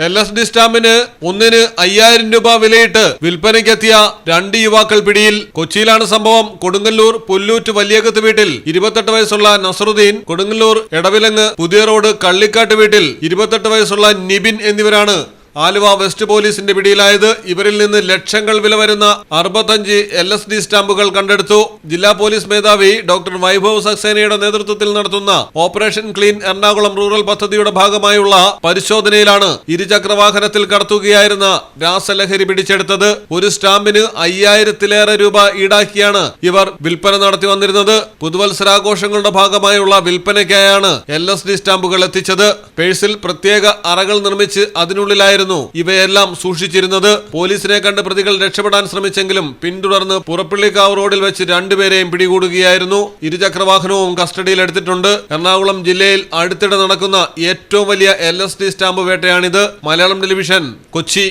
L S D സ്റ്റാമ്പിന് ഒന്നിന് അയ്യായിരം രൂപ വിലയിട്ട് വിൽപ്പനയ്ക്കെത്തിയ രണ്ട് യുവാക്കൾ പിടിയിൽ കൊച്ചിയിലാണ് സംഭവം. കൊടുങ്ങല്ലൂർ പുല്ലൂറ്റ് വലിയകത്ത് വീട്ടിൽ ഇരുപത്തെട്ട് വയസ്സുള്ള നസറുദ്ദീൻ കൊടുങ്ങല്ലൂർ എടവിലങ്ങ് പുതിയ റോഡ് കള്ളിക്കാട്ട് വീട്ടിൽ ഇരുപത്തെട്ട് വയസ്സുള്ള നിബിൻ എന്നിവരാണ് ആലുവ വെസ്റ്റ് പോലീസിന്റെ പിടിയിലായത് ഇവരിൽ നിന്ന് ലക്ഷങ്ങൾ വില വരുന്ന അറുപത്തഞ്ച് എൽ എസ് ഡി സ്റ്റാമ്പുകൾ കണ്ടെടുത്തു. ജില്ലാ പോലീസ് മേധാവി ഡോക്ടർ വൈഭവ് സക്സേനയുടെ നേതൃത്വത്തിൽ നടത്തുന്ന ഓപ്പറേഷൻ ക്ലീൻ എറണാകുളം റൂറൽ പദ്ധതിയുടെ ഭാഗമായുള്ള പരിശോധനയിലാണ് ഇരുചക്രവാഹനത്തിൽ കടത്തുകയായിരുന്ന രാസലഹരി പിടിച്ചെടുത്തത്. ഒരു സ്റ്റാമ്പിന് അയ്യായിരത്തിലേറെ രൂപ ഈടാക്കിയാണ് ഇവർ വിൽപ്പന നടത്തി വന്നിരുന്നത്. പുതുവത്സരാഘോഷങ്ങളുടെ ഭാഗമായുള്ള വിൽപ്പനയ്ക്കായാണ് എൽ എസ് ഡി സ്റ്റാമ്പുകൾ എത്തിച്ചത്. പേഴ്സിൽ പ്രത്യേക അറകൾ നിർമ്മിച്ച് അതിനുള്ളിലായിരുന്നു ഇവയെല്ലാം സൂക്ഷിച്ചിരുന്നത് പോലീസിനെ കണ്ട് പ്രതികൾ രക്ഷപ്പെടാൻ ശ്രമിച്ചെങ്കിലും പിന്തുടർന്ന് പുറപ്പള്ളിക്കാവ് റോഡിൽ വെച്ച് രണ്ടുപേരെയും പിടികൂടുകയായിരുന്നു. ഇരുചക്രവാഹനവും കസ്റ്റഡിയിലെടുത്തിട്ടുണ്ട് എറണാകുളം ജില്ലയിൽ അടുത്തിടെ നടക്കുന്ന ഏറ്റവും വലിയ എൽ സ്റ്റാമ്പ് വേട്ടയാണിത്. മലയാളം ടെലിവിഷൻ കൊച്ചി.